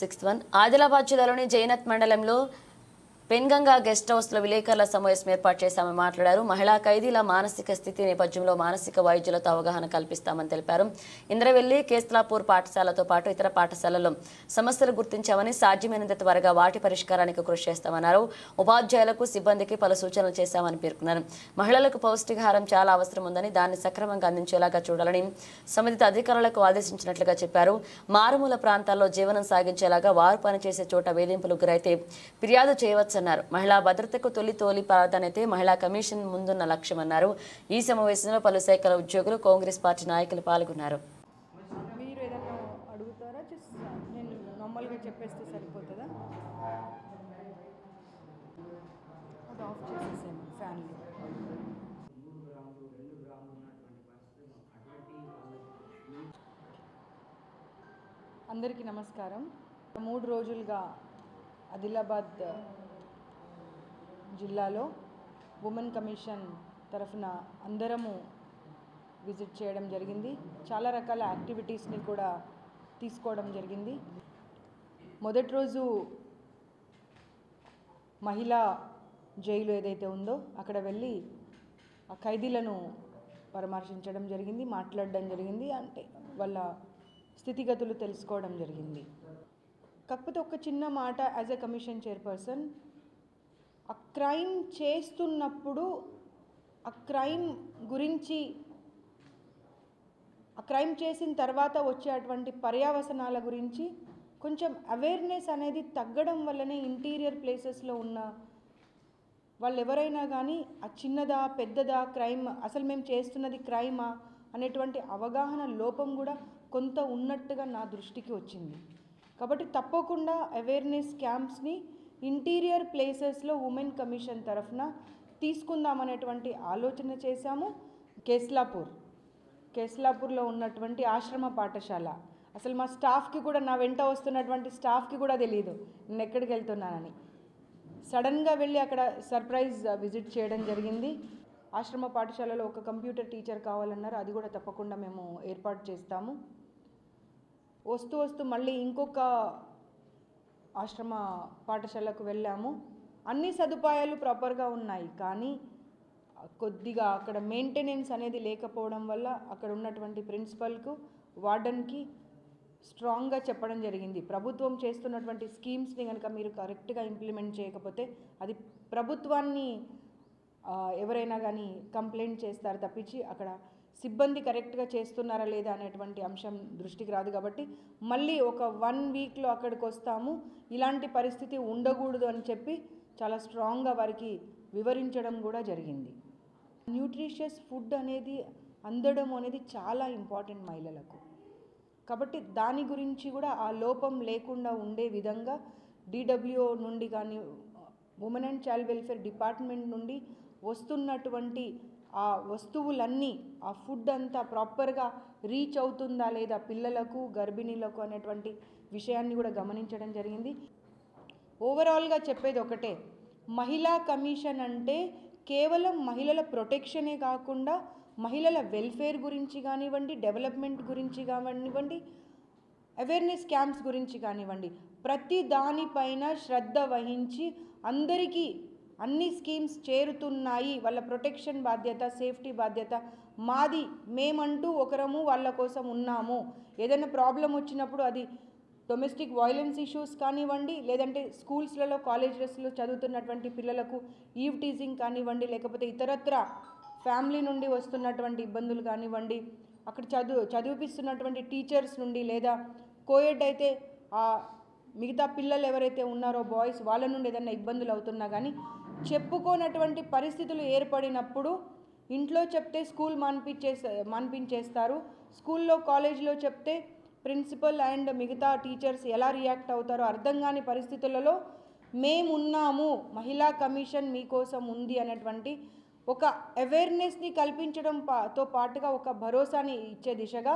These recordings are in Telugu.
Sixth one. ఆదిలాబాద్ జిల్లాలోని జైనత్ మండలంలో పెన్గంగా గెస్ట్ హౌస్లో విలేకరుల సమావేశం ఏర్పాటు చేశామని మాట్లాడారు. మహిళా ఖైదీల మానసిక స్థితి నేపథ్యంలో మానసిక వైద్యులతో అవగాహన కల్పిస్తామని తెలిపారు. ఇంద్రవెల్లి కేస్లాపూర్ పాఠశాలతో పాటు ఇతర పాఠశాలల్లో సమస్యలు గుర్తించామని సాధ్యమైనంత త్వరగా వాటి పరిష్కారానికి కృషి చేస్తామన్నారు. ఉపాధ్యాయులకు సిబ్బందికి పలు సూచనలు చేశామని పేర్కొన్నారు. మహిళలకు పౌష్టికాహారం చాలా అవసరం ఉందని దాన్ని సక్రమంగా అందించేలాగా చూడాలని సంబంధిత అధికారులకు ఆదేశించినట్లుగా చెప్పారు. మారుమూల ప్రాంతాల్లో జీవనం సాగించేలాగా వారు పనిచేసే చోట వేధింపులు గురైతే ఫిర్యాదు చేయవచ్చు అన్నారు. మహిళా భద్రతకు తొలి తోలి ప్రాధాన్యతే మహిళా కమిషన్ ముందున్న లక్ష్యమన్నారు ఈ సమావేశంలో పలు శాఖల ఉద్యోగులు కాంగ్రెస్ పార్టీ నాయకులు పాల్గొన్నారు. మీరు ఏదైనా uh, చెప్పేస్తే సరిపోతుందా? అందరికీ నమస్కారం. మూడు రోజులుగా ఆదిలాబాద్ జిల్లాలో ఉమెన్ కమిషన్ తరఫున అందరము విజిట్ చేయడం జరిగింది. చాలా రకాల యాక్టివిటీస్ని కూడా తీసుకోవడం జరిగింది. మొదటి రోజు మహిళా జైలు ఏదైతే ఉందో అక్కడ వెళ్ళి ఆ ఖైదీలను పరామర్శించడం జరిగింది మాట్లాడడం జరిగింది అంటే వాళ్ళ స్థితిగతులు తెలుసుకోవడం జరిగింది. కాకపోతే ఒక చిన్న మాట యాజ్ ఎ కమిషన్ చైర్పర్సన్ ఆ క్రైమ్ చేస్తున్నప్పుడు ఆ క్రైమ్ గురించి ఆ క్రైమ్ చేసిన తర్వాత వచ్చేటువంటి పర్యావసనాల గురించి కొంచెం అవేర్నెస్ అనేది తగ్గడం వల్లనే ఇంటీరియర్ ప్లేసెస్లో ఉన్న వాళ్ళు ఎవరైనా కానీ ఆ చిన్నదా పెద్దదా క్రైమ్ అసలు మేము చేస్తున్నది క్రైమా? అనేటువంటి అవగాహన లోపం కూడా కొంత ఉన్నట్టుగా నా దృష్టికి వచ్చింది. కాబట్టి తప్పకుండా అవేర్నెస్ క్యాంప్స్ని ఇంటీరియర్ ప్లేసెస్లో ఉమెన్ కమిషన్ తరఫున తీసుకుందామనేటువంటి ఆలోచన చేశాము. కేస్లాపూర్ కేస్లాపూర్లో ఉన్నటువంటి ఆశ్రమ పాఠశాల. అసలు మా స్టాఫ్కి కూడా నా వెంట వస్తున్నటువంటి స్టాఫ్కి కూడా తెలియదు నేను ఎక్కడికి వెళ్తున్నానని. సడన్గా వెళ్ళి అక్కడ సర్ప్రైజ్ విజిట్ చేయడం జరిగింది. ఆశ్రమ పాఠశాలలో ఒక కంప్యూటర్ టీచర్ కావాలన్నారు. అది కూడా తప్పకుండా మేము ఏర్పాటు చేస్తాము. వస్తూ వస్తూ మళ్ళీ ఇంకొక ఆశ్రమ పాఠశాలకు వెళ్ళాము. అన్ని సదుపాయాలు ప్రాపర్గా ఉన్నాయి. కానీ కొద్దిగా అక్కడ మెయింటెనెన్స్ అనేది లేకపోవడం వల్ల అక్కడ ఉన్నటువంటి ప్రిన్సిపల్కు వార్డన్కి స్ట్రాంగ్గా చెప్పడం జరిగింది. ప్రభుత్వం చేస్తున్నటువంటి స్కీమ్స్ని కనుక మీరు కరెక్ట్గా ఇంప్లిమెంట్ చేయకపోతే అది ప్రభుత్వాన్ని ఎవరైనా కానీ కంప్లైంట్ చేస్తారు తప్పించి అక్కడ సిబ్బంది కరెక్ట్గా చేస్తున్నారా లేదా అనేటువంటి అంశం దృష్టికి రాదు కాబట్టి మళ్ళీ ఒక వన్ వీక్లో అక్కడికి వస్తాము. ఇలాంటి పరిస్థితి ఉండకూడదు అని చెప్పి చాలా స్ట్రాంగ్గా వారికి వివరించడం కూడా జరిగింది. న్యూట్రిషియస్ ఫుడ్ అనేది అందడం అనేది చాలా ఇంపార్టెంట్ మహిళలకు. కాబట్టి దాని గురించి కూడా ఆ లోపం లేకుండా ఉండే విధంగా డిడబ్ల్యూఓ నుండి కానీ women and child welfare department నుండి వస్తున్నటువంటి ఆ వస్తువులన్నీ ఆ ఫుడ్ అంతా ప్రాపర్గా రీచ్ అవుతుందా లేదా పిల్లలకు గర్భిణీలకు అనేటువంటి విషయాన్ని కూడా గమనించడం జరిగింది. ఓవరాల్గా చెప్పేది ఒకటే మహిళా కమిషన్ అంటే కేవలం మహిళల ప్రొటెక్షనే కాకుండా మహిళల వెల్ఫేర్ గురించి కానివ్వండి డెవలప్మెంట్ గురించి కానివ్వండి అవేర్నెస్ క్యాంప్స్ గురించి కానివ్వండి ప్రతి దానిపైన శ్రద్ధ వహించి అందరికీ అన్ని స్కీమ్స్ చేరుతున్నాయి. వాళ్ళ ప్రొటెక్షన్ బాధ్యత సేఫ్టీ బాధ్యత. మాది మేమంటూ ఒకరము వాళ్ళ కోసం ఉన్నాము. ఏదైనా ప్రాబ్లం వచ్చినప్పుడు అది డొమెస్టిక్ వైలెన్స్ ఇష్యూస్ కానివ్వండి లేదంటే స్కూల్స్లలో కాలేజెస్లో చదువుతున్నటువంటి పిల్లలకు ఈవ్ టీజింగ్ కానివ్వండి లేకపోతే ఇతరత్ర ఫ్యామిలీ నుండి వస్తున్నటువంటి ఇబ్బందులు కానివ్వండి అక్కడ చదువు చదివిపిస్తున్నటువంటి టీచర్స్ నుండి లేదా కోయడ్ అయితే మిగతా పిల్లలు ఎవరైతే ఉన్నారో బాయ్స్ వాళ్ళ నుండి ఏదైనా ఇబ్బందులు అవుతున్నా కానీ చెప్పుకోనటువంటి పరిస్థితులు ఏర్పడినప్పుడు ఇంట్లో చెప్తే స్కూల్ మాన్పించే మాన్పించేస్తారు. స్కూల్లో కాలేజీలో చెప్తే ప్రిన్సిపల్ అండ్ మిగతా టీచర్స్ ఎలా రియాక్ట్ అవుతారో అర్థం కాని పరిస్థితులలో మేమున్నాము మహిళా కమిషన్ మీకోసం ఉంది అనేటువంటి ఒక అవేర్నెస్ని కల్పించడం పాతో పాటుగా ఒక భరోసాని ఇచ్చే దిశగా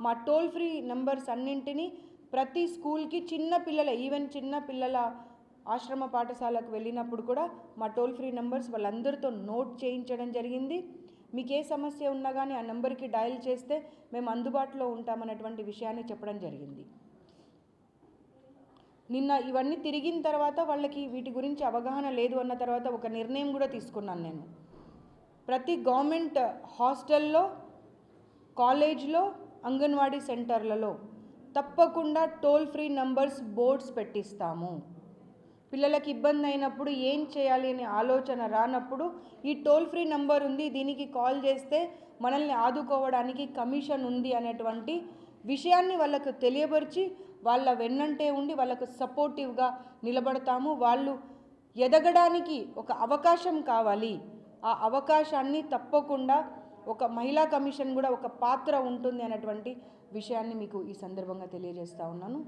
మా టోల్ ఫ్రీ నెంబర్స్ అన్నింటినీ ప్రతి స్కూల్కి చిన్న పిల్లల ఈవెన్ చిన్న పిల్లల ఆశ్రమ పాఠశాలకు వెళ్ళినప్పుడు కూడా మా టోల్ ఫ్రీ నెంబర్స్ వాళ్ళందరితో నోట్ చేయించడం జరిగింది. మీకు ఏ సమస్య ఉన్నా కానీ ఆ నెంబర్కి డయల్ చేస్తే మేము అందుబాటులో ఉంటామన్నటువంటి విషయాన్ని చెప్పడం జరిగింది. నిన్న ఇవన్నీ తిరిగిన తర్వాత వాళ్ళకి వీటి గురించి అవగాహన లేదు అన్న తర్వాత ఒక నిర్ణయం కూడా తీసుకున్నాను నేను. ప్రతి గవర్నమెంట్ హాస్టల్లో కాలేజ్లో అంగన్వాడీ సెంటర్లలో తప్పకుండా టోల్ ఫ్రీ నంబర్స్ బోర్డ్స్ పెట్టిస్తాము. పిల్లలకి ఇబ్బంది అయినప్పుడు ఏం చేయాలి అనే ఆలోచన రానప్పుడు ఈ టోల్ ఫ్రీ నంబర్ ఉంది దీనికి కాల్ చేస్తే మనల్ని ఆదుకోవడానికి కమిషన్ ఉంది అనేటువంటి విషయాన్ని వాళ్ళకు తెలియపరిచి వాళ్ళ వెన్నంటే ఉండి వాళ్ళకు సపోర్టివ్గా నిలబడతాము. వాళ్ళు ఎదగడానికి ఒక అవకాశం కావాలి. ఆ అవకాశాన్ని తప్పకుండా ఒక మహిళా కమిషన్ కూడా ఒక పాత్ర ఉంటుంది అనేటువంటి విషయాన్ని మీకు ఈ సందర్భంగా తెలియజేస్తా ఉన్నాను.